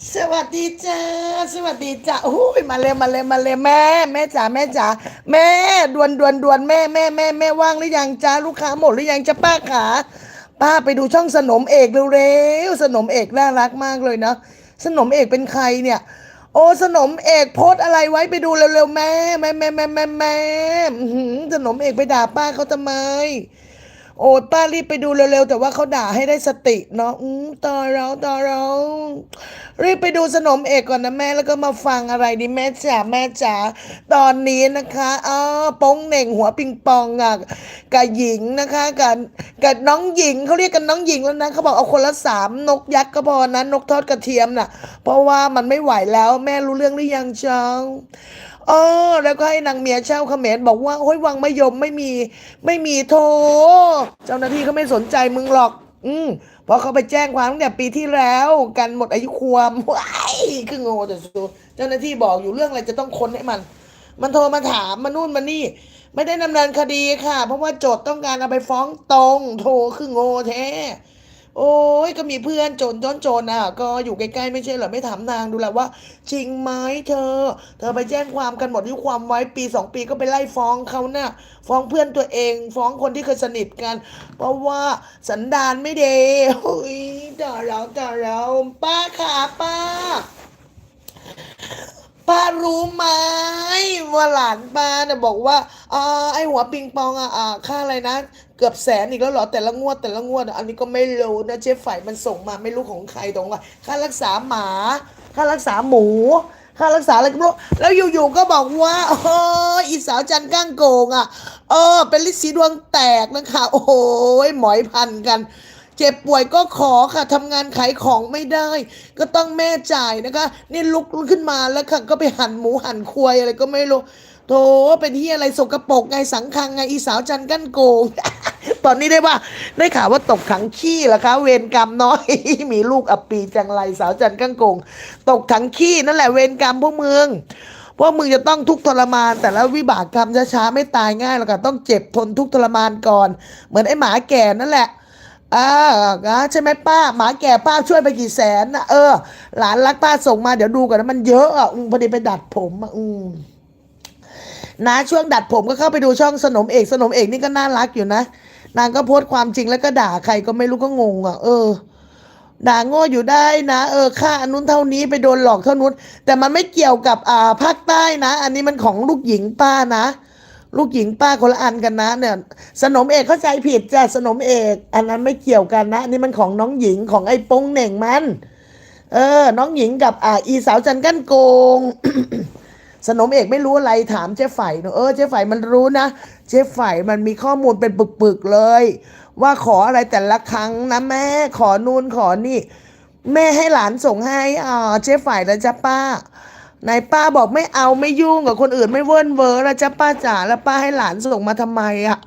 สวัสดีจ้าสวัสดีจ้าโอ้ยมาเลยมาเลยมาเลยแม่ แม่จ๋าแม่จ๋าแม่ดวนดวนดวนแม่แม่แม่แม่ว่างหรือยังจ้าลูกค้าหมดหรือยังจ้าป้าขาป้าไปดูช่องสนมเอกเร็วๆสนมเอกน่ารักมากเลยนะสนมเอกเป็นใครเนี่ย โอ้สนมเอกโพสอะไรไว้ไปดูเร็วๆแม่แม่แม่แม่แม่แม่สนมเอกไปด่าป้าเขาทำไม โอ้ยป้ารีบไปดูเร็วๆ แต่ว่าเขาด่าให้ได้สติเนาะอืมต่อเราต่อเรา รีบไปดูสนมเอกก่อนนะแม่แล้วก็มาฟังอะไรดีแม่จ๋าแม่จ๋าตอนนี้นะคะอ๋อป้งเหน่งหัวปิงปองอะกับหญิงนะคะกับกับน้องหญิงเขาเรียกกันน้องหญิงแล้วนะเขาบอกเอาคนละสามนกยักษ์ก็พอนะนกทอดกระเทียมน่ะ เพราะว่ามันไม่ไหวแล้วแม่รู้เรื่องหรือยังจังเออแล้วก็ให้นางเมียเช่าเขมรบอกว่าโอ้ยวังไมะยมไม่มีไม่มีโทเจ้าหน้าที่เขาไม่สนใจมึงหรอก อืมเพราะเขาไปแจ้งความตั้งแต่ปีที่แล้ว กันหมดอายุความว้ายคือโง่แต่สุเจ้าหน้าที่บอกอยู่เรื่องอะไรจะต้องค้นให้มัน มันโทรมาถามมานู่นมานี่ ไม่ได้ดำเนินคดีค่ะ เพราะว่าโจทย์ต้องการเอาไปฟ้องตรง โทรคือโง่แท้ โอ้ยก็มีเพื่อนโจรจนจรอะ ก็อยู่ใกล้ๆไม่ใช่เหรอไม่ถามนางดูแลว่า จริงไหมเธอ เธอไปแจ้งความกันหมดยุความไว้ปีสองปีก็ไปไล่ฟ้องเขาน่ะฟ้องเพื่อนตัวเอง ฟ้องคนที่เคยสนิทกัน เพราะว่าสันดานไม่ดีโอ้ยต่อเราต่อเราป้าขาป้าป้ารู้ไหมว่าหลานป้าเนี่ยบอกว่าอ่าไอหัวปิงปองอะอ่าค่าอะไรนะ กือบแสนอีกแล้วเหรอแต่ละงวดแต่ละงวด อันนี้ก็ไม่รู้นะเจ๊ฝ่ายมันส่งมาไม่รู้ของใครตรงว่าค่ารักษาหมา ค่ารักษาหมู ค่ารักษาอะไรก็ไม่รู้แล้วอยู่ๆก็บอกว่าโอ้ยอีสาวจันก้างโกงอะเออ เป็นลิสีดวงแตกนะคะ โอ้โหหมอยพันกันเจ็บป่วยก็ขอค่ะทำงานขายของไม่ได้ ก็ต้องแม่จ่ายนะคะ นี่ลุกขึ้นมาแล้วค่ะ ก็ไปหั่นหมูหั่นควายอะไรก็ไม่รู้ ถเป็นที่อะไรสกปรกไงสังคังไงอีสาวจันกั้นโกง ตอนนี้ได้ว่าได้ข่าวว่าตกถังขี้เหรอคะ เวรกรรมน้อย มีลูกอปีจังไรสาวจันกั้นโกง ตกถังขี้นั่นแหละเวรกรรมพวกมึงพราะมึงจะต้องทุกข์ทรมาน แต่แล้ววิบากกรรมช้าๆไม่ตายง่ายหรอกค่ะต้องเจ็บทนทุกข์ทรมานก่อน เหมือนไอ้หมาแก่นั่นแหละอ่านะใช่ไหมป้า หมาแก่ป้าช่วยไปกี่แสนนะเออ หลานรักป้าส่งมาเดี๋ยวดูก่อนนะมันเยอะอะพอดีไปดัดผมอะอืม นะ ช่วงดัดผมก็เข้าไปดูช่องสนมเอกสนมเอกนี่ก็น่ารักอยู่นะ นางก็โพสต์ความจริงแล้วก็ด่าใครก็ไม่รู้ก็งงอะ เออ ด่าโง่อยู่ได้นะ เออค่าอันนู้นเท่านี้ไปโดนหลอกเท่านู้น แต่มันไม่เกี่ยวกับอ่าภาคใต้นะ อันนี้มันของลูกหญิงป้านะ ลูกหญิงป้าคนละอันกันนะ เนี่ย สนมเอกเข้าใจผิดจ้ะสนมเอก อันนั้นไม่เกี่ยวกันนะอันนี่มันของน้องหญิงของไอ้ปงเหน่งมัน เออ น้องหญิงกับอ่าอีสาวจันกั้นโกง สนมเอกไม่รู้อะไรถามเจ๊ไฝเนอะเออเจ๊ไฝมันรู้นะ เจ๊ไฝมันมีข้อมูลเป็นปึกๆเลย ว่าขออะไรแต่ละครั้งนะแม่ขอนู่นขอนี่ แม่ให้หลานส่งให้อ่าเจ๊ไฝแล้วจ้ะป้าไหนป้าบอกไม่เอาไม่ยุ่งกับคนอื่นไม่เวิร์นเวอร์แล้วจ้ะป้าจ๋าแล้วป้าให้หลานส่งมาทำไมอะ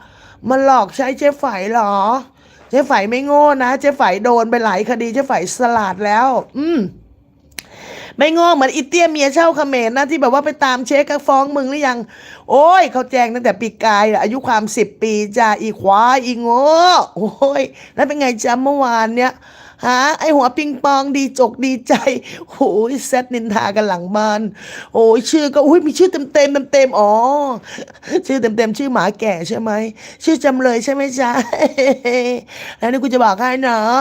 มันหลอกใช้เจ๊ไฝเหรอ เจ๊ไฝไม่โง่นะ เจ๊ไฝโดนไปหลายคดีเจ๊ไฝสลาดแล้ว อืม ไม่งงเหมือนอีเตียเมียเช่าเขมรนะที่แบบว่าไปตามเช็คกับฟ้องมึงหรือยัง โอ้ยเขาแจ้งตั้งแต่ปีกายอะอายุความสิบปีจ้าอีควายอีโง่โอ้ยแล้วเป็นไงจ้าเมื่อวานเนี้ย ฮะไอหัวปิงปองดีจกดีใจโอ้ยแซดนินทากันหลังบ้านโอ้ยชื่อก็อุ้ยมีชื่อเต็มเต็มเต็มเต็มอ๋อชื่อเต็มเต็มชื่อหมาแก่ใช่ไหมชื่อจำเลยใช่ไหมจ๊ะแล้วนี่กูจะบอกให้เนาะ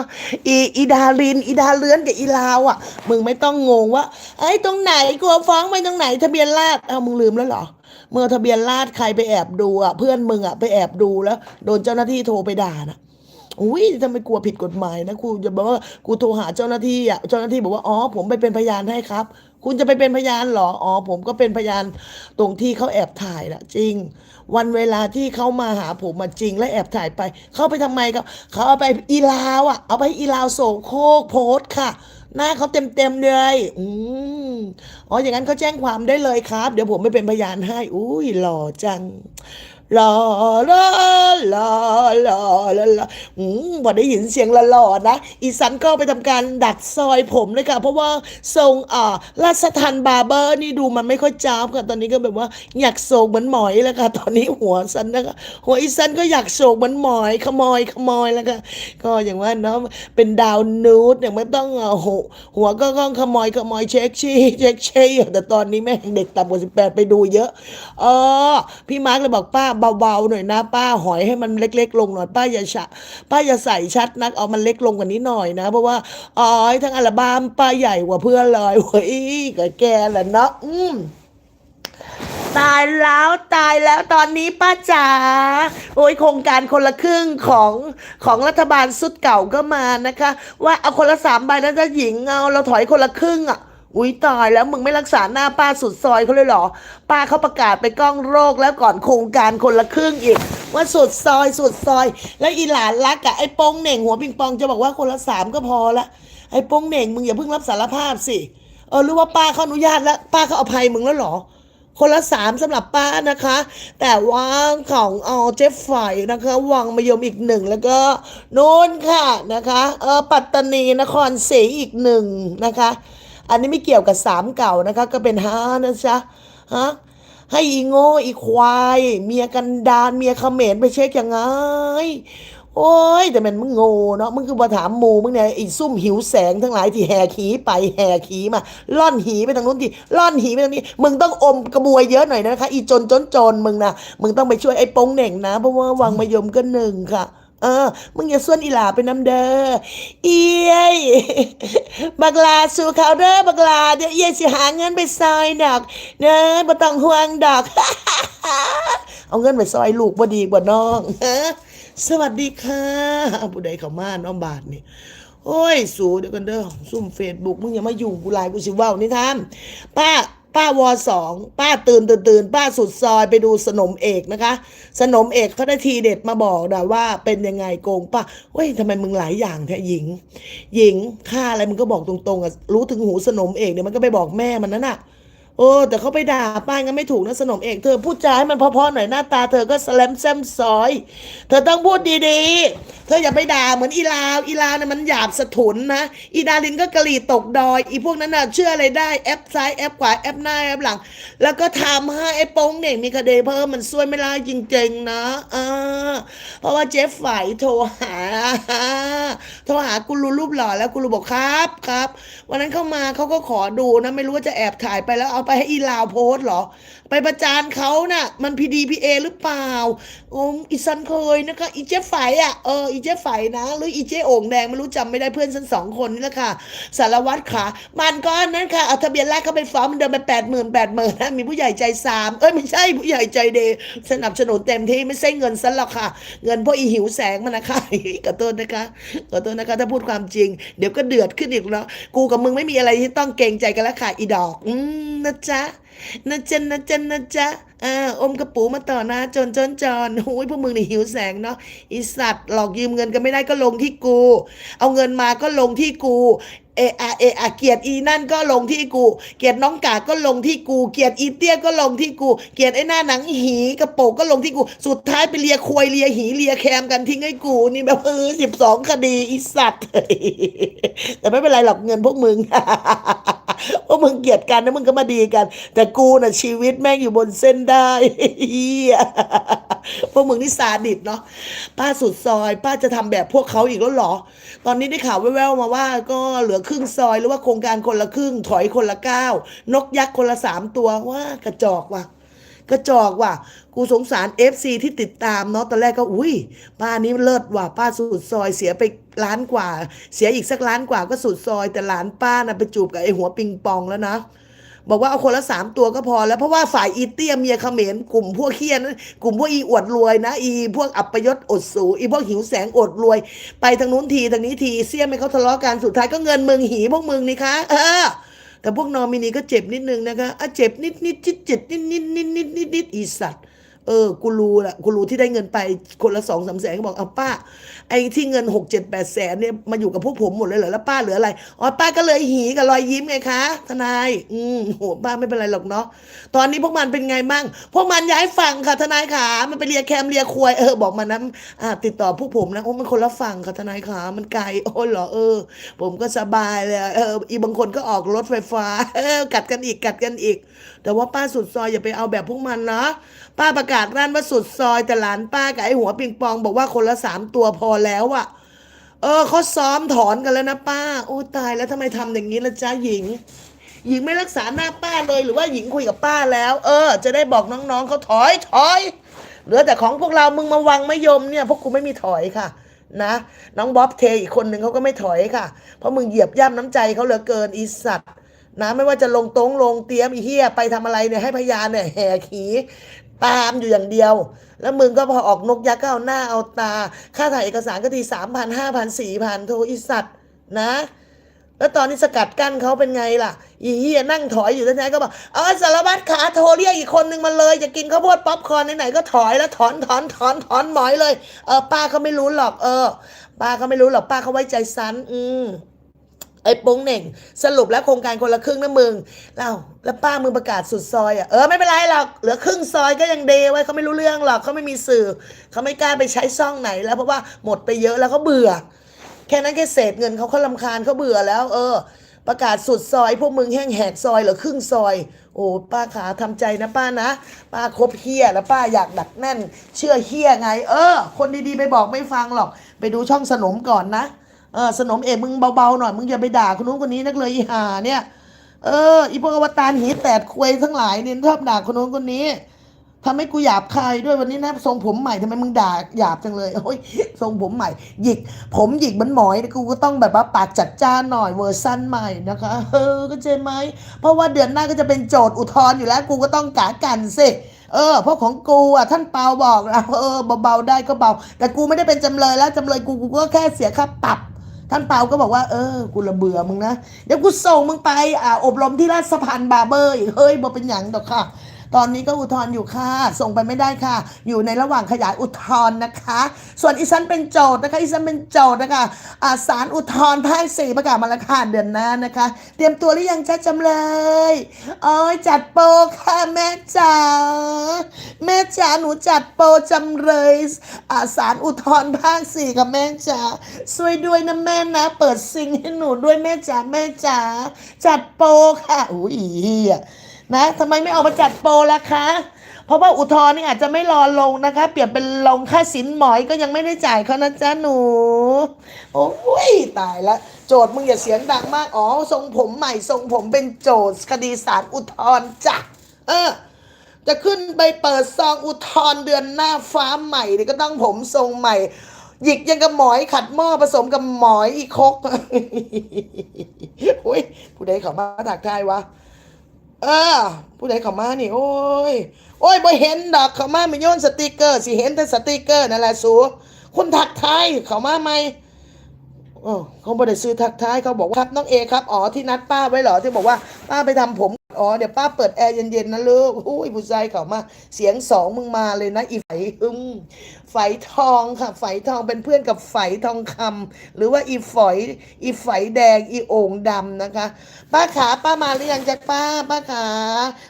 อีอีดาลินอีดาเลื้อนกับอีลาวอะ มึงไม่ต้องงงว่าไอ้ตรงไหนกลัวฟ้องไปตรงไหนทะเบียนราษเอามึงลืมแล้วเหรอเมื่อทะเบียนราษใครไปแอบดูอะเพื่อนมึงอะไปแอบดูแล้ว โดนเจ้าหน้าที่โทรไปด่านะ อุ้ยทำไมกลัวผิดกฎหมายนะกูจะบอกว่ากูโทรหาเจ้าหน้าที่อะเจ้าหน้าที่บอกว่าอ๋อผมไปเป็นพยานให้ครับ คุณจะไปเป็นพยานเหรออ๋อผมก็เป็นพยานตรงที่เขาแอบถ่ายละจริง วันเวลาที่เขามาหาผมมาจริง และแอบถ่ายไปเขาไปทำไมครับเขาเอาไปอีลาวอะ เอาไปอีลาวโศโคกโพสค่ะหน้าเขาเต็มเต็มๆเลย อืมอ๋อ อย่างนั้นเขาแจ้งความได้เลยครับ เดี๋ยวผมไม่เป็นพยานให้ อุ้ยหล่อจัง ลาลาลาลาลาลาอืมพอได้ยินเสียงละหล่อนะ อีสันก็ไปทำการดัดซอยผมเลยค่ะ เพราะว่าทรงอ่าราชทันบาร์เบอร์นี่ดูมันไม่ค่อยจ้าบค่ะตอนนี้ก็แบบว่าอยากโศกเหมือนหมอยแล้วค่ะ ตอนนี้หัวสันนะคะหัวอีสันก็อยากโศกเหมือนหมอยขโมยขโมยแล้วค่ะก็อย่างว่าเนาะเป็นดาวนูดอย่างไม่ต้องหัวหัวก็ก้องขโมยขโมยเช็คชี่เช็คชี่แต่ตอนนี้แม่งเด็กต่ำกว่าสิบแปดไปดูเยอะเออพี่มาร์กเลยบอกป้าเบาๆหน่อยนะ ป้าหอยให้มันเล็ก ๆ ลงหน่อยป้าอย่าชะป้าอย่าใส่ชัดนักเอามันเล็กลงกว่านี้หน่อยนะ เพราะว่าอ๋อทั้งอัลบั้มป้าใหญ่กว่าเพื่อนเลยเว้ยกับแกแหละเนาะอืมตายแล้วตายแล้วตอนนี้ป้าจ๋าโอ้ยโครงการคนละครึ่งของของรัฐบาลสุดเก่าก็มานะคะ ว่าเอาคนละสามใบนะจ๊ะหญิงเอาเราถอยคนละครึ่งอะ อุ้ยตายแล้วมึงไม่รักษาหน้าป้าสุดซอยเขาเลยเหรอ ป้าเขาประกาศไปกล้องโรคแล้วก่อนโครงการคนละครึ่งอีก ว่าสุดซอยสุดซอย แล้วอีหลานรักอะไอ้โป้งเหน่งหัวปิงปองจะบอกว่าคนละสามก็พอละไอ้โป้งเหน่งมึงอย่าเพิ่งรับสารภาพสิเออหรือว่าป้าเขาอนุญาตแล้ว ป้าเขาอภัยมึงแล้วเหรอ คนละสามสำหรับป้านะคะ แต่ว่าของเอเจฟไฝนะคะ วังมะยมอีกหนึ่งแล้วก็โน้นค่ะนะคะ เออปัตตานีนครศรีอีกหนึ่งนะคะ อันนี้ไม่เกี่ยวกับสามเก่านะคะ ก็เป็นห้านะจ๊ะฮะให้อีโง่อีควาย เมียกันดานเมียเขมรไปเช็คยังไง โอ้ย แต่มันมึงโง่เนาะมึงคือมาถามมูมึงเนี่ยไอ้ซุ่มหิวแสงทั้งหลายที่แห่ขีไปแห่ขีมา ล่อนหีไปทางนู้นที่ล่อนหีไปทางนี้ มึงต้องอมกระบวยเยอะหน่อยนะคะ อีจนจนจนมึงนะมึงต้องไปช่วยไอ้โป้งเหน่งนะเพราะว่าวังมะยมก็หนึ่งค่ะ เออ มึงอย่าส่วนอีหลาไปน้ำเด้อเอียยบักลาสู่เขาเด้อบักลาเดี๋ยวเอียสิหาเงินไปซอยดอกเนอะบ่ต้องห่วงดอก เอาเงินไปซอยลูกบ่ดีกว่าน้องฮะสวัสดีค่ะผู้ใดเข้ามาน้องบาทนี่โอ้ย สูเดี๋ยวกันเด้อซุ่มเฟซบุ๊กมึงอย่ามาอยุ่กูไลน์กูสิเว้านี่ทามป้า ป้าวอสองป้าตื่นตื่นตื่นป้าสุดซอยไปดูสนมเอกนะคะ สนมเอกเขาได้ทีเด็ดมาบอกนะว่าเป็นยังไงโกงป้าเว้ยทำไมมึงหลายอย่างแท้หญิง หญิงค่าอะไรมึงก็บอกตรงๆอะรู้ถึงหูสนมเอกเนี่ยมันก็ไปบอกแม่มันนั่นน่ะ โอ้แต่เขาไปด่าป้างั้นไม่ถูกนะสนมเอกเธอพูดจาให้มันเพราะๆหน่อยหน้าตาเธอก็แสลมแซมซอย เธอต้องพูดดีๆ เธออย่าไปด่าเหมือนอีลาวอีลาวเนี่ยมันหยาบสะทุนนะอีดาลินก็กะหรี่ตกดอย อีพวกนั้นน่ะเชื่ออะไรได้แอปซ้ายแอปขวาแอปหน้าแอปหลัง แล้วก็ทำให้ไอ้โป้งเนี่ยมีคดีเพิ่มมันซวยไม่ได้จริงๆนะเออเพราะว่าเจฟฝ่ายโทรหาโทรหากูรูรูปหล่อแล้วกูรูบอกครับครับวันนั้นเข้ามาเขาก็ขอดูนะไม่รู้ว่าจะแอบถ่ายไปแล้วเอาไปให้อีลาวโพสต์เหรอไปประจานเขาน่ะ มันพีดีพีเอหรือเปล่าอ้อีซันเคยนะคะอีเจ๊ไฝอะเอออีเจ๊ไฝนะ หรืออีเจ๊โอ่งแดงไม่รู้จำไม่ได้เพื่อนฉันสองคนนี่แหละค่ะ สารวัตรขามันก็อันนั้นค่ะเอาทะเบียนแรกเขาไปฟ้องมันเดินไปแปดหมื่นแปดหมื่นนะมีผู้ใหญ่ใจสามเอ้ยไม่ใช่ผู้ใหญ่ใจเดสนับสนุนเต็มที่ไม่ใช่เงินซันหรอกค่ะ เงินพวกอีหิวแสงมันนะคะขอโทษนะคะขอโทษนะคะถ้าพูดความจริง เดี๋ยวก็เดือดขึ้นอีกแล้วกูกับมึงไม่มีอะไรที่ต้องเกรงใจกันแล้วค่ะอีดอก อืมนะจ๊ะ นะจ๊ะนะจ๊ะนะจ๊ะอ่าอมกระปูมาต่อหน้าจนจนจอนโอ้ยพวกมึงนี่หิวแสงเนาะอีสัตว์หลอกยืมเงินกันไม่ได้ก็ลงที่กู เอาเงินมาก็ลงที่กูเออะเอะอะเกียรติอีนั่นก็ลงที่กู เกียรติน้องกาก็ลงที่กู เกียรติอีเตี้ยก็ลงที่กู เกียรติไอ้หน้าหนังหีกระโปงก็ลงที่กู สุดท้ายไปเลียควยเลียหีเลียแคมกันทิ้งให้กู นี่แบบเออสิบสองคดีอีสัตว์แต่ไม่เป็นไรหรอกเงินพวกมึง พวกมึงเกลียดกันนะมึงก็มาดีกัน แต่กูน่ะชีวิตแม่งอยู่บนเส้นได้เฮียพวกมึงนี่ซาดิสเนาะป้าสุดซอย ป้าจะทำแบบพวกเขาอีกแล้วเหรอ ตอนนี้ได้ข่าวแว่วๆมาว่า ก็เหลือครึ่งซอยหรือว่าโครงการคนละครึ่ง ถอยคนละก้าวนกยักษ์คนละสามตัวว่ากระจอกว่ะ กระจอกว่ะ กูสงสาร FC ที่ติดตามเนาะตอนแรกก็อุ้ยป้านี้เลิศว่ะป้าสุดซอยเสียไปล้านกว่า เสียอีกสักล้านกว่าก็สุดซอย แต่หลานป้านะไปจูบกับไอ้หัวปิงปองแล้วนะบอกว่าเอาคนละสามตัวก็พอแล้วเพราะว่าฝ่ายอีเตี้ยเมียเขมรกลุ่มพวกเคียนนกลุ่มพวกอีอวดรวยนะ อีพวกอัปยศอดสูอีพวกหิวแสงอดรวย ไปทางนู้นทีทางนี้ทีเสี่ยมให้เขาทะเลาะกันสุดท้ายก็เงินเมืองหีพวกมึงนี่คะเออ แต่พวกนอมินีก็เจ็บนิดนึงนะคะอะเจ็บนิดนิดจิตจิตนิดนิดนิดนิดนิดนิดอีสัตว์ เออกูรู้แหละกูรู้ที่ได้เงินไปคนละสองสามแสนก็บอกเอาป้า ไอ้ที่เงินหกเจ็ดแปดแสนเนี่ยมาอยู่กับพวกผมหมดเลยเหรอแล้วป้าเหลืออะไรอ๋อป้าก็เลยหีกับรอยยิ้มไงคะทนาย อืมโหป้าไม่เป็นไรหรอกเนาะตอนนี้พวกมันเป็นไงมั่งพวกมันย้ายฝั่งค่ะทนายขามันไปเลียแคมเลียควยเออบอกมันนะอ่าติดต่อพวกผมนะโอ้มันคนละฝั่งค่ะทนายขามันไกลโอ้เหรอเออ ผมก็สบายเลยเอออีบางคนก็ออกรถไฟฟ้าเออกัดกันอีกกัดกันอีก แต่ว่าป้าสุดซอยอย่าไปเอาแบบพวกมันนะ ป้าประกาศร้านว่าสุดซอยแต่หลานป้ากับไอหัวปิงปองบอกว่าคนละสามตัวพอแล้วอะเออเขาซ้อมถอนกันแล้วนะป้า โอ้ตายแล้วทำไมทำอย่างนี้ละจ้าหญิง หญิงไม่รักษาหน้าป้าเลยหรือว่าหญิงคุยกับป้าแล้ว เออ จะได้บอกน้องๆเขาถอยถอยเหลือแต่ของพวกเรามึงมาวังไม่ยมเนี่ย พวกกูไม่มีถอยค่ะนะน้องบ๊อบเทอีกคนหนึ่งเขาก็ไม่ถอยค่ะ เพราะมึงเหยียบย่ำน้ำใจเขาเหลือเกินอีสัตว์ นะไม่ว่าจะลงตรงลงเตียมอีเฮียไปทำอะไรเนี่ยให้พยานเนี่ยแห่ขีตามอยู่อย่างเดียว แล้วมึงก็พอออกนกยักษ์ก็เอาหน้าเอาตา ค่าถ่ายเอกสารก็ทีสามพันห้าพันสี่พันโทอีสัตว์นะ แล้วตอนนี้สกัดกั้นเขาเป็นไงล่ะ อีเฮียนั่งถอยอยู่ที่ไหนก็บอก เออสารวัตรขาโทรเรียกอีกคนนึงมาเลย จะกินข้าวโพดป๊อปคอร์นไหนๆก็ถอยแล้วถอนถอนถอนถอนหมอยเลย เออป้าเขาไม่รู้หรอก เออ ป้าเขาไม่รู้หรอกป้าเขาไว้ใจซัน อืม ไอ้โป้งเหน่ง สรุปแล้วโครงการคนละครึ่งนะมึงแล้วแล้วป้ามึงประกาศสุดซอยอะเออไม่เป็นไรหรอกเหลือครึ่งซอยก็ยังเดไว้เขาไม่รู้เรื่องหรอกเขาไม่มีสื่อเขาไม่กล้าไปใช้ซ่องไหน แล้วเพราะว่าหมดไปเยอะแล้วเขาเบื่อ แค่นั้นแค่เศษเงินเขาเขาลำคาญเขาเบื่อแล้ว เออ ประกาศสุดซอย พวกมึงแห้งแหกซอยเหรือครึ่งซอย โอ้ป้าขาทำใจนะป้านะ ป้าคบเฮียแล้วป้าอยากดักแน่น เชื่อเฮียไง เออ คนดีๆไปบอกไม่ฟังหรอก ไปดูช่องสนมก่อนนะ เออสนมเอกมึงเบาๆหน่อยมึงอย่าไปด่าคนนู้นคนนี้นักเลยอีห่าเนี่ยเอออีพวกอวตารหีแตดควยทั้งหลายเนี่ยชอบด่าคนนู้นคนนี้ทำให้กูหยาบคายด้วยวันนี้นะทรงผมใหม่ทำไมมึงด่าหยาบจังเลยโอ้ยทรงผมใหม่ หยิก ผมหยิกเหมันหมอยกูก็ต้องแบบว่าปากจัดจ้านหน่อยเวอร์ชั่นใหม่นะคะเออก็เจไหมเพราะว่าเดือนหน้าก็จะเป็นโจทย์อุทธรณ์อยู่แล้ว กูก็ต้องกากันสิเออเพราะของกูอะท่านเปาบอกนะเออเบาๆได้ก็เบา แต่กูไม่ได้เป็นจำเลยแล้วจำเลยกูกูก็แค่เสียค่าปรับ ท่านเปาก็บอกว่าเออกูระเบื่อมึงนะ เดี๋ยวกูส่งมึงไปอ่าอบรมที่ราชพันบาร์เบอร์อีกเฮ้ยบ่เป็นหยังดอกค่ะ ตอนนี้ก็อุทธรณ์อยู่ค่ะ ส่งไปไม่ได้ค่ะ อยู่ในระหว่างขยายอุทธรณ์นะคะ ส่วนอีสันเป็นโจทย์นะคะอีสันเป็นโจทย์นะคะอ่าศาลอุทธรณ์ภาคสี่ประกาศมาแล้วค่ะเดือนหน้านะคะ เตรียมตัวหรือยังจ้าจำเลยโอ้ยจัดโปรค่ะแม่จ๋าแม่จ๋าหนูจัดโปรจำเลยอ่าศาลอุทธรณ์ภาคสี่กับแม่จ๋าช่วยด้วยนะแม่นะ เปิดซิงให้หนูด้วยแม่จ๋าแม่จ๋าจัดโปรค่ะอุ้ย นะทำไมไม่ออกมาจัดโปรล่ะคะ เพราะว่าอุทธรณ์นี่อาจจะไม่รอลงนะคะ เปรียบเป็นลงค่าสินหมอยก็ยังไม่ได้จ่ายเขานะจ๊ะหนู โอ้ยตายละ โจทย์มึงอย่าเสียงดังมาก อ๋อ ทรงผมใหม่ ทรงผมเป็นโจทย์คดีศาลอุทธรณ์จ้ะ เออ จะขึ้นไปเปิดซองอุทธรณ์เดือนหน้าฟ้าใหม่เนี่ยก็ต้องผมทรงใหม่ หยิกยังกับหมอยขัดหม้อผสมกับหมอยอีคกอุ้ยผู้ใดเขามาถักทายวะ เออ ผู้ใดเข้ามานี่ โอ้ย โอ้ยบ่เห็นดอกเข้ามาไม่โยนสติกเกอร์สิเห็นแต่สติกเกอร์นั่นแหละสูคุณทักทายเข้ามาไหมเขาบ่ได้ซื้อทักทายเขาบอกว่าครับน้องเอครับอ๋อที่นัดป้าไว้เหรอที่บอกว่าป้าไปทำผมอ๋อเดี๋ยวป้าเปิดแอร์เย็นๆนะลูกอุ้ยผู้ชายเขามา เสียงสองมึงมาเลยนะอีไฝอึมไฝทองค่ะ ไฝทองเป็นเพื่อนกับไฝทองคำหรือว่าอีฝอย อีไฝแดงอีโอ่งดำนะคะ ป้าขาป้ามาหรือยังจ๊ะป้า ป้าขา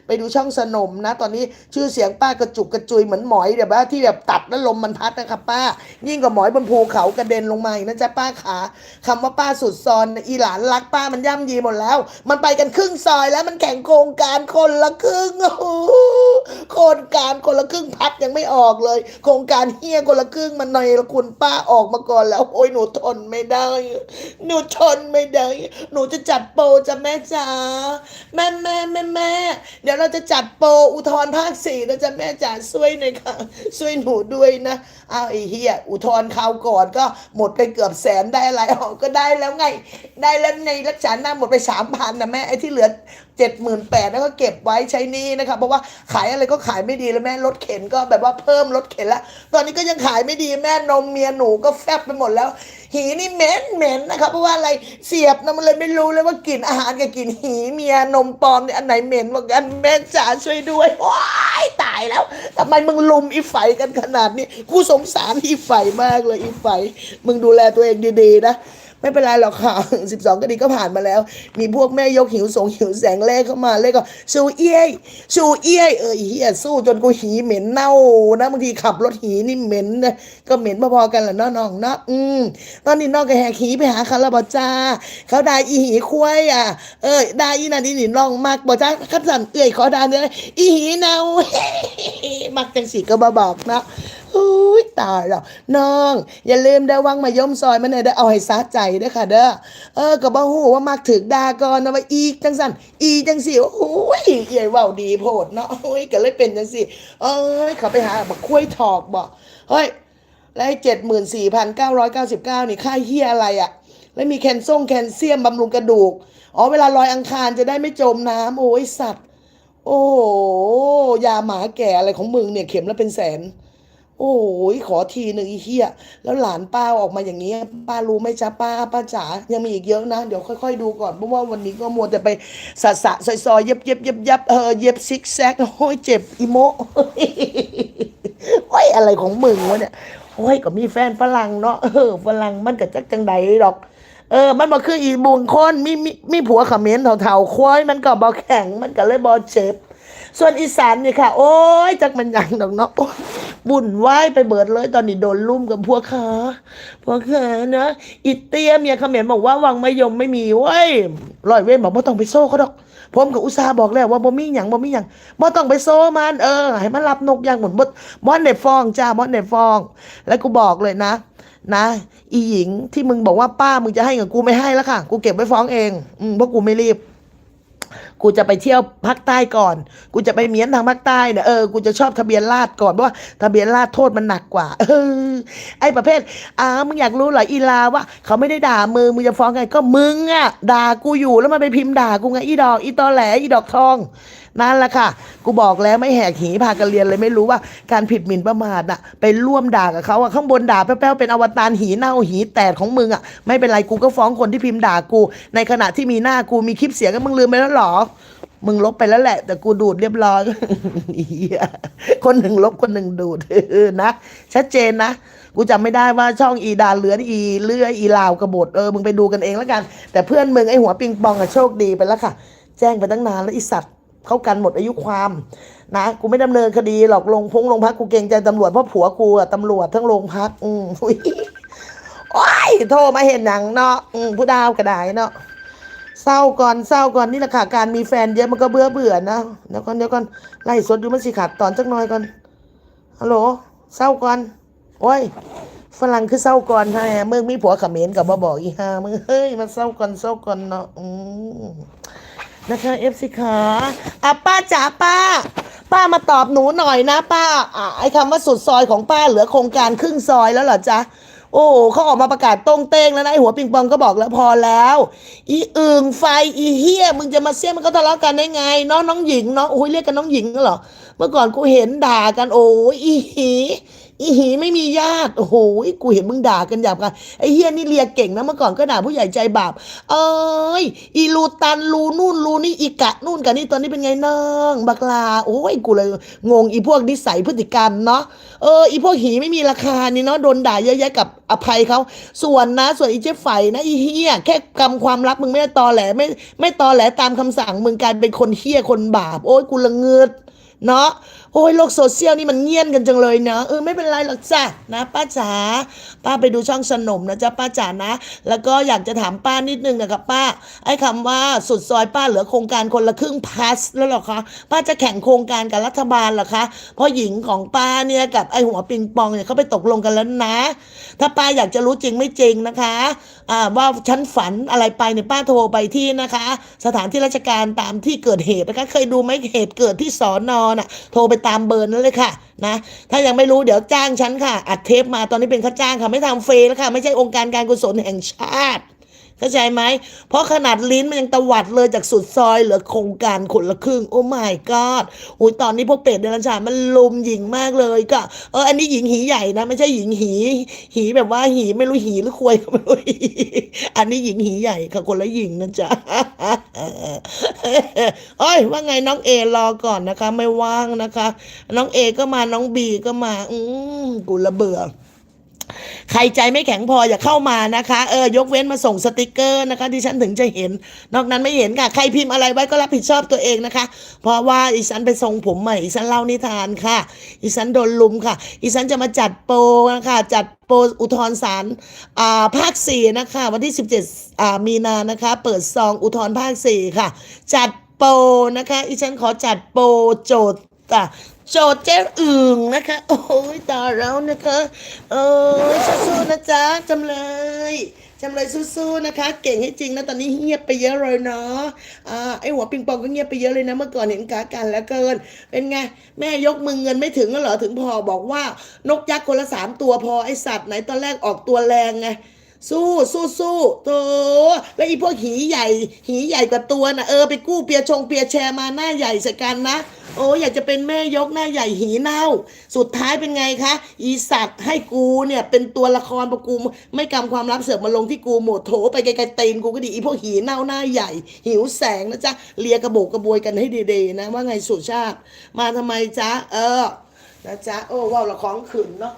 ไปดูช่องสนมนะ ตอนนี้ชื่อเสียงป้ากระจุกกระจุยเหมือนหมอยแบบว่าที่แบบตัดแล้วลมมันพัดนะครับป้า ยิ่งกว่าหมอยบนภูเขากระเด็นลงมาอีกนะจ๊ะป้าขาคำว่าป้าสุดซอนอีหลานรักป้ามันย่ำยีหมดแล้ว มันไปกันครึ่งซอยแล้วมันแข่งโครงการคนละครึ่งโอ้โครงการคนละครึ่งพัดยังไม่ออกเลย โครงการเฮียคนละครึ่งมันในละคุณป้าออกมาก่อนแล้ว โอ้ยหนูทนไม่ได้ หนูทนไม่ได้ หนูจะจัดโปรจะแม่จ๋าแม่แม่แม่แม่เดี๋ยวเราจะจัดโปรอุทธรภาคสี่นะจ๊ะแม่จ๋าช่วยหน่อยค่ะช่วยหนูด้วยนะอ้าวไอ้เฮียอุทธรณ์คราวก่อนก็หมดไปเกือบแสนได้อะไรออกก็ได้แล้วไง ได้แล้วในรักษาหน้าหมดไปสามพันนะแม่ไอ้ที่เหลือ เจ็ดหมื่นแปดแล้วก็เก็บไว้ใช้นี้นะครับเพราะว่าขายอะไรก็ขายไม่ดีแล้วแม่รถเข็นก็แบบว่าเพิ่มรถเข็นแล้ว ตอนนี้ก็ยังขายไม่ดีแม่นมเมียหนูก็แฟบไปหมดแล้ว หีนี่เหม็นเหม็นนะครับเพราะว่าอะไรเสียบนะมันเลยไม่รู้เลยว่ากลิ่นอาหารกับกลิ่นหีเมียนมปลอมเนี่ยอันไหนเหม็นกว่ากันแม่จ๋าช่วยด้วยว้ายตายแล้วทำไมมึงลุมอีไฝกันขนาดนี้กูสงสารอีไฝมากเลยอีไฝมึงดูแลตัวเองดีๆนะ ไม่เป็นไรหรอกค่ะ 12คดีก็ผ่านมาแล้ว มีพวกแม่ยกหิวสงหิวแสงเลขเข้ามาเลขก็ชูเอี้ยชูเอี้ยเออเฮียสู้จนกูหีเหม็นเน่านะบางทีขับรถหีนี่เหม็นนะก็เหม็นพอๆกันแหละน้องเนาะอืมตอนนี้น้องก็แหกหีไปหาเขาแล้วบอจ้าเขาได่าอีหีควายอะ เอ้ยด่าอีนั่นอีนี่น้องมากบอจ้าคัดสั่นเอื่อยขอดาเนื้ออีหีเน่ามักจังสีก็มาบอกเนาะ อุ้ยตายแล้วน้อง อย่าลืมเด้วังมาย่อมซอยมันเนยเด้เอาให้สาใจด้อค่ะ เด้อเออก็บ่ฮู้ว่ามักถึกดาก่อนนะว่าอีจังสั่นอีจังสิโอ้ยใหญ่เว้าดีโพดเนาะโอ้ยก็เลยเป็นจังสิเอ้ยเขาไปหาบักคุ้ยถอกบ่เฮ้ยแล้วเจ็ดหมื่นสี่พันเก้าร้อยเก้าสิบเก้านี่ค่าเฮียอะไรอะแล้วมีแคนซ่งแคนเซียมบำรุงกระดูก อ๋อเวลาลอยอังคารจะได้ไม่จมน้ำโอ้ยสัตว์ โอ้ยาหมาแก่อะไรของมึงเนี่ยเข็มและเป็นแสน โอ้ยขอทีหนึ่งอีเหี้ยแล้วหลานป้าออกมาอย่างนี้ ป้ารู้ไหมจ๊ะป้าป้าจ๋ายังมีอีกเยอะนะ เดี๋ยวค่อยๆดูก่อนเพราะว่าวันนี้ก็มัวแต่ไปสะสะซอยซอยๆเย็บเย็บเย็บเยับเออเย็บซิกแซกโอ้ยเจ็บอีโมโอ้ยอะไรของมึงวะเนี่ยโอ้ยก็มีแฟนฝรั่งเนาะเออฝรั่งมันก็จักจังใดดอกเออ มันมาคืออีบุญคนมีมีมีผัวขมิ้นเถาๆควายมันก็บอแข็งมันก็เลยบอเจ็บ ส่วนอีสานนี่ค่ะ โอ้ยจักมันยังดอกเนาะบุญไหวไปเบิดเลยตอนนี้โดนลุ่มกับพวกขาพวกขานะอีเตียเมียเขมรบอกว่าวังไมะยมไม่มีเว้ยลอยเว้นบอกว่าต้องไปโซ่เขาดอก ผมกับอุตสาบอกแล้วว่าบ่มีหยังบ่มีหยังบ่ต้องไปโซ่มันเออให้มันรับนกอย่างเหมือนบ่บ่อนในฟองจ้าบ่อนในฟอง แล้วกูบอกเลยนะ นะ อีหญิงที่มึงบอกว่าป้ามึงจะให้กับกูไม่ให้แล้วค่ะ กูเก็บไว้ฟ้องเอง อืมเพราะกูไม่รีบ กูจะไปเที่ยวภาคใต้ก่อน กูจะไปเมียนทางภาคใต้เนี่ยเออกูจะชอบทะเบียนราษฎรก่อนเพราะว่าทะเบียนราษฎรโทษมันหนักกว่า เออ ไอ้ประเภทอ้ามึงอยากรู้เหรออีลาว่า เขาไม่ได้ด่ามึงมึงจะฟ้องไงก็มึงอะด่ากูอยู่แล้วมันไปพิมพ์ด่ากูไงอีดอกอีตอแหลอีดอกทอง นั่นแหละค่ะ กูบอกแล้วไม่แหกหีพากันเรียนเลยไม่รู้ว่าการผิดหมิ่นประมาทน่ะไปร่วมด่ากับเขาอะข้างบนด่าแป้วๆเป็นอวตารหีเน่าหีแตกของมึงอะไม่เป็นไรกูก็ฟ้องคนที่พิมพ์ด่ากู ในขณะที่มีหน้ากูมีคลิปเสียงก็มึงลืมไปแล้วหรอมึงลบไปแล้วแหละ แต่กูดูดเรียบร้อยคนหนึ่งลบคนหนึ่งดูดนะชัดเจนนะ กูจำไม่ได้ว่าช่องอีดาเลือนอีเลื่อยอีลาวกระบดเออมึงไปดูกันเองแล้วกัน แต่เพื่อนมึงไอหัวปิงปองอะโชคดีไปแล้วค่ะ แจ้งไปตั้งนานแล้วไอสัตว เขากันหมดอายุความนะกูไม่ดำเนินคดีหรอกลงพงลงพักกูเกรงใจตำรวจเพราะผัวกูอะตำรวจทั้งโรงพักอืมอุ๊ยโอ้ยโทรมาเห็นหนังเนาะอืมผู้ดาวกระไดเนาะเศร้าก่อนเศร้าก่อนนี่แหละค่ะการมีแฟนเยอะมันก็เบื่อเบื่อนะเดี๋ยวก่อนเดี๋ยวก่อนไล่สดดูมันสิขัดตอนจักหน่อยก่อนฮัลโหลเศร้าก่อนโอ้ยฝรั่งคือเศร้าก่อนฮะมึงมีผัวขมรกับบ่บอกอีหามึงเฮ้ยมาเศร้าก่อนเศร้าก่อนเนาะอืม นะคะเอฟซีขาอะป้าจ๋าป้า ป้ามาตอบหนูหน่อยนะ ป้าอะไอ้คำว่าสุดซอยของป้าเหลือโครงการครึ่งซอยแล้วเหรอจ๊ะโอ้เขาออกมาประกาศต้งเต้งแล้วนะไอหัวปิงปองก็บอกแล้วพอแล้ว อีอึงไฟอีเฮียมึงจะมาเสี้ยมันก็ทะเลาะกันได้ไงน้องน้องหญิงเนาะโอ้ยเรียกกันน้องหญิงเหรอเมื่อก่อนกูเห็นด่ากันโอ้ยอีหีอีหีไม่มีญาติโอ้โหกูเห็นมึงด่ากันหยาบกันไอ้เฮียนี่เรียกเก่งนะเมื่อก่อนก็ด่าผู้ใหญ่ใจบาป เอ้ยอีลูตันลูนู่นลูนี่อีกะนู่นกันนี่ตอนนี้เป็นไงน้องบักลาโอ้ยกูเลยงงอีพวกนิสัยพฤติกรรมเนาะเอออีพวกหีไม่มีราคานี่เนาะโดนด่าเยอะแยะกับอภัยเขาส่วนนะ ส่วนอีเจ๊ไฝนะอีเฮียแค่กำความลับมึงไม่ได้ตอแหลไม่ไม่ตอแหลตามคำสั่งมึงกลายเป็นคนเฮียคนบาป โอ้ยกูละเงิดเนาะ โอ้ยโลกโซเชียลนี่มันเงียนกันจังเลยเนาะเออไม่เป็นไรหรอกจ้ะนะ ป้าจ๋าป้าไปดูช่องสนมนะจ๊ะป้าจ๋านะ แล้วก็อยากจะถามป้านิดนึงนะครับป้า ไอ้คำว่าสุดซอยป้าเหลือโครงการคนละครึ่งพัสแล้วหรอคะป้าจะแข่งโครงการกับรัฐบาลหรอคะเพราะหญิงของป้าเนี่ยกับไอ้หัวปิงปองเนี่ยเขาไปตกลงกันแล้วนะ ถ้าป้าอยากจะรู้จริงไม่จริงนะคะอ่าว่าฉันฝันอะไรไปเนี่ยป้าโทรไปที่นะคะ สถานที่ราชการตามที่เกิดเหตุนะคะเคยดูไหมเหตุเกิดที่สอนอน่ะโทรไปตามเบอร์นั้นเลยค่ะนะถ้ายังไม่รู้เดี๋ยวจ้างฉันค่ะ อัดเทปมาตอนนี้เป็นค่าจ้างค่ะ ไม่ทำเฟรแล้วค่ะ ไม่ใช่องค์การการกุศลแห่งชาติ เข้าใจไหม เพราะขนาดลิ้นมันยังตวัดเลยจากสุดซอยเหลือโครงการคนละครึ่ง โอ้ my god อุ้ยตอนนี้พวกเป็ดเดรัจฉานมันลุมหญิงมากเลยก็เอออันนี้หญิงหีใหญ่นะไม่ใช่หญิงหี หีแบบว่าหีไม่รู้หีหรือควยก็ไม่รู้อันนี้หญิงหีใหญ่ค่ะคนละหญิงนะจ๊ะเอ้ยว่าไงน้องเอรอก่อนนะคะ ไม่ว่างนะคะ น้องเอก็มาน้องบีก็มา อืมกูละเบื่อ ใครใจไม่แข็งพออย่าเข้ามานะคะเออยกเว้นมาส่งสติกเกอร์นะคะที่ฉันถึงจะเห็น นอกนั้นไม่เห็นค่ะ ใครพิมพ์อะไรไว้ก็รับผิดชอบตัวเองนะคะ เพราะว่าอีฉันไปทรงผมใหม่อีฉันเล่านิทานค่ะ อีฉันโดนลุมค่ะอีฉันจะมาจัดโปรนะคะจัดโปรอุทธรศาลอ่าภาคสี่นะคะวันที่ 17อ่ามีนานะคะ เปิดซองอุทธรภาคสี่ค่ะ จัดโปรนะคะอีฉันขอจัดโปรโจทย์ โจทย์เจ๊อึ่งนะคะ โอ้ยตายแล้วนะคะ เออสู้ๆนะจ๊ะจำเลยจำเลยสู้ๆนะคะ เก่งให้จริงนะตอนนี้เงียบไปเยอะเลยเนาะอ่าไอหัวปิงปองก็เงียบไปเยอะเลยนะเมื่อก่อนเห็นกากันแล้วเกิน เป็นไงแม่ยกมือเงินไม่ถึงแล้วเหรอถึงพอบอกว่านกยักษ์คนละสามตัวพอไอสัตว์ไหนตอนแรกออกตัวแรงไง สู้สู้สู้โตแล้วอีพวกหีใหญ่ หีใหญ่กว่าตัวนะเออไปกู้เปียชงเปียแชร์มาหน้าใหญ่ส่กันนะ โอ้อยากจะเป็นแม่ยกหน้าใหญ่หีเน่า สุดท้ายเป็นไงคะ อีสัตว์ให้กูเนี่ยเป็นตัวละครประกูไม่กำความลับเสือกมาลงที่กูหมดโถไปไกลๆเตีนกูก็ดีอีพวกหีเน่าหน้าใหญ่ หิวแสงนะจ๊ะเลียกระโบกกระบวยกันให้ดีๆนะว่าไงสุชาติ มาทำไมจ๊ะเออนะจ๊ะโอ้ว่าวละของขืนเนาะ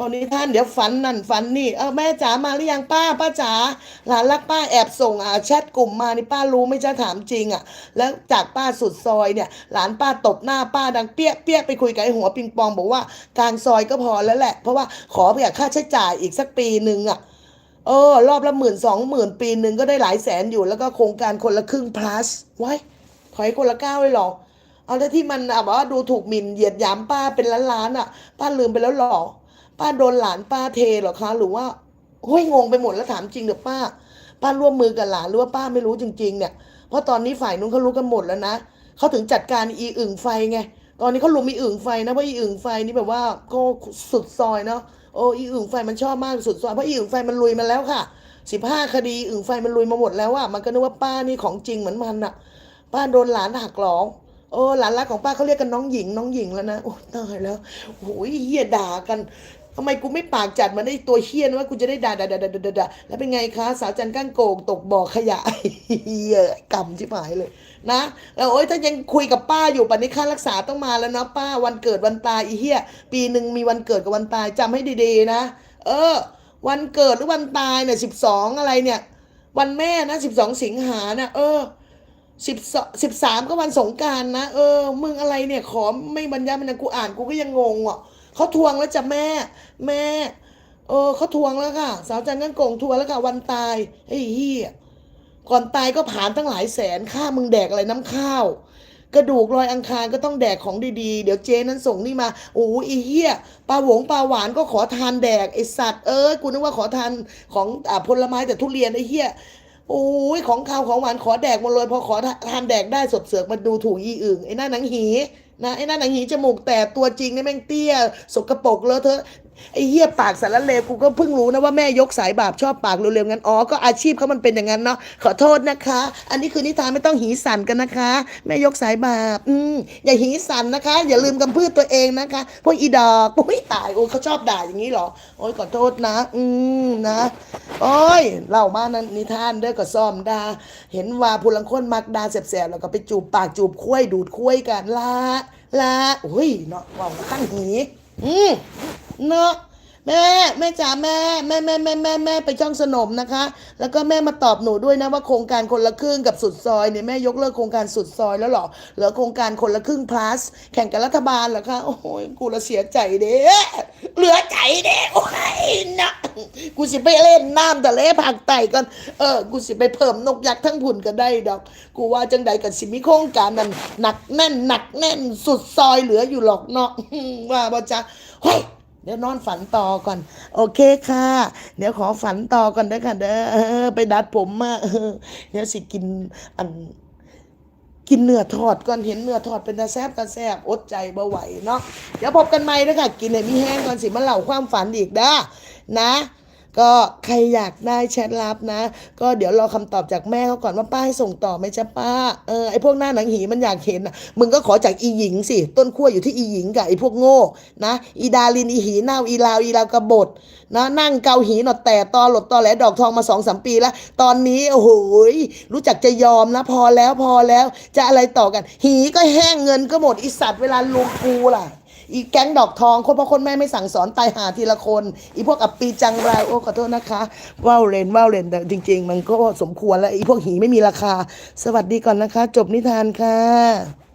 อืมวันนี้ท่านเดี๋ยวฝันนั่นฝันนี่เออแม่จ๋ามาหรือยังป้าป้าจ๋าหลานรักป้าแอบส่งอ่าแชทกลุ่มมานี่ป้ารู้ไม่จ้าถามจริงอะ แล้วจากป้าสุดซอยเนี่ย หลานป้าตบหน้าป้าดังเปี้ยเปี้ยไปคุยกับไอ้หัวปิงปองบอกว่ากลางซอยก็พอแล้วแหละ เพราะว่าขอเผื่อค่าใช้จ่ายอีกสักปีหนึ่งอะเออ รอบละหมื่นสองหมื่นปีหนึ่งก็ได้หลายแสนอยู่แล้วก็โครงการคนละครึ่ง plus ไว้ถอยคนละเก้าเลยหรอ เอาแล้วที่มันอะบอกว่าดูถูกหมิ่นเหยียดหยามป้าเป็นล้านๆอะ ป้าลืมไปแล้วหรอ ป้าโดนหลานป้าเทเหรอคะ หรือว่าโอ้ยงงไปหมดแล้วถามจริงเถอะป้า ป้าร่วมมือกับหลานหรือว่าป้าไม่รู้จริง ๆ เนี่ย เพราะตอนนี้ฝ่ายนู้นเขารู้กันหมดแล้วนะเขาถึงจัดการอีอึ่งไฟไงตอนนี้เขาลุมอีอึ่งไฟนะเพราะอีอึ่งไฟนี่แบบว่าก็สุดซอยเนาะโอ้อีอึ่งไฟมันชอบมากสุดซอยเพราะอีอึ่งไฟมันลุยมาแล้วค่ะสิบห้าคดีอึ่งไฟมันลุยมาหมดแล้วอะมันก็นึกว่าป้านี่ของจริงเหมือนมันอะป้าโดนหลานหักหลองโอ้หลานรักของป้าเขาเรียกกันน้องหญิงน้องหญิงแล้วนะโอ้ตายแล้วโอ้ยเฮียด่ากัน ทำไมกูไม่ปากจัดมาได้ตัวเฮี้ยนว่ากูจะได้ด่าด่าด่าด่าด่าด่าแล้วเป็นไงคะสาวจันก้างโกงตกบ่อขยะเฮียกำชิบหายเลย นะแล้วโอ๊ยถ้ายังคุยกับป้าอยู่ปัจจุบันค่ารักษาต้องมาแล้วเนาะป้าวันเกิดวันตายอีเฮี้ยปีหนึ่งมีวันเกิดกับวันตายจำให้ดีๆนะ เออ วันเกิดหรือวันตายเนี่ยสิบสองอะไรเนี่ย วันแม่นะสิบสองสิงหานะเออสิบสสิบสามก็วันสงการนะเออมึงอะไรเนี่ยขอไม่บรรยายมันนะกูอ่านกูก็ยังงงอะ เขาทวงแล้วจ้ะแม่ แม่ เออเขาทวงแล้วค่ะ สาวจันนั่นโกงทวงแล้วค่ะ วันตายไอ้เหี้ยก่อนตายก็ผ่านตั้งหลายแสนค่ามึงแดกอะไรน้ำข้าว กระดูกลอยอังคารก็ต้องแดกของดีๆ เดี๋ยวเจนั้นส่งนี่มาโอ้ยไอ้เหี้ยปลาหวงปลาหวานก็ขอทานแดกไอสัตว์เอ้ยกูนึกว่าขอทานของอ่าผลไม้แต่ทุเรียนไอ้เหี้ยโอ้ยของข้าวของหวานขอแดกหมดเลยพอขอทานแดกได้สดเสือกมาดูถูกอีอึ่งไอ้หน้าหนังหี นะไอ้หน้าหนังหีจมูกแต่ตัวจริงเนี่ยแม่งเตี้ย สกปรกเลอะเทอะ ไอ้เหี้ยปากสารเลวกูก็เพิ่งรู้นะว่าแม่ยกสายบาปชอบปากเร็วๆงั้นอ๋อก็อาชีพเขามันเป็นอย่างนั้นเนาะขอโทษนะคะ อันนี้คือนิทานไม่ต้องหีสันกันนะคะ แม่ยกสายบาปอืมอย่าหีสันนะคะ อย่าลืมกำพืชตัวเองนะคะพวกอีดอกโอ้ยตายโอ้เขาชอบด่าอย่างนี้เหรอโอ้ยขอโทษนะ อืมนะโอ้ยเล่ามานั้นนิทานเด้อก็ซ่อมดาเห็นว่าผู้ลังคนมักดาแสบๆแล้วก็ไปจูบปากจูบคุ้ยดูดคุ้ยกันละละโอ้ยเนาะว่าขั้นหีอืม เนาะแม่แม่จ๋าแม่แม่แม่แม่แม่แม่ไปช่องสนมนะคะ แล้วก็แม่มาตอบหนูด้วยนะว่าโครงการคนละครึ่งกับสุดซอยเนี่ยแม่ยกเลิกโครงการสุดซอยแล้วหรอเหลือโครงการคนละครึ่ง plus แข่งกับรัฐบาลเหรอคะโอ้ยกูละเสียใจเด้เหลือใจเด้โอ้ยนะกูสิไปเล่นน้ำทะเลภาคใต้ก่อนเออกูสิไปเพิ่มนกยักษ์ทั้งผุนก็ได้ดอก กูว่าจังใดกับสิมีโครงการนั้นหนักแน่นหนักแน่นสุดซอยเหลืออยู่หรอกเนาะว่าบ่จ๊ะเฮ้ย เดี๋ยวนอนฝันต่อก่อน โอเคค่ะ เดี๋ยวขอฝันต่อก่อนด้อค่ะ เด้อไปดัดผมมาเดี๋ยวสิกินอัน กินเนื้อทอดก่อนเห็นเนื้อทอดเป็นตาแซบตาแซบอดใจบ่ไหวเนาะเดี๋ยวพบกันใหม่นะคะกินให้มีแห้งก่อนสิมาเล่าความฝันอีกเด้อนะ ก็ใครอยากได้แชทลับนะ ก็เดี๋ยวรอคำตอบจากแม่เขาก่อนว่าป้าให้ส่งต่อไหมจ๊ะป้าเออไอพวกหน้าหนังหีมันอยากเห็นนะมึงก็ขอจากอีหญิงสิต้นขั้วอยู่ที่อีหญิงกับไอพวกโง่นะอีดาลินอีหีเน่าอีลาวอีลาวกระบดนะนั่งเกาหีหนอดแต่ตอหลดตอแหลดอกทองมาสองสามปีแล้ว ตอนนี้โอ้โหรู้จักจะยอมนะ พอแล้วพอแล้วจะอะไรต่อกัน หีก็แห้งเงินก็หมดอีสัตว์เวลาลุมกูล่ะ อีแก๊งดอกทองคนพ่อคนแม่ไม่สั่งสอนตายหาทีละคน อีพวกอับปีจังไรโอ้ขอโทษนะคะว่าวเรนว่าวเรนแต่จริง ๆ มันก็สมควรแล้วอีพวกหีไม่มีราคา สวัสดีก่อนนะคะ จบนิทานค่ะ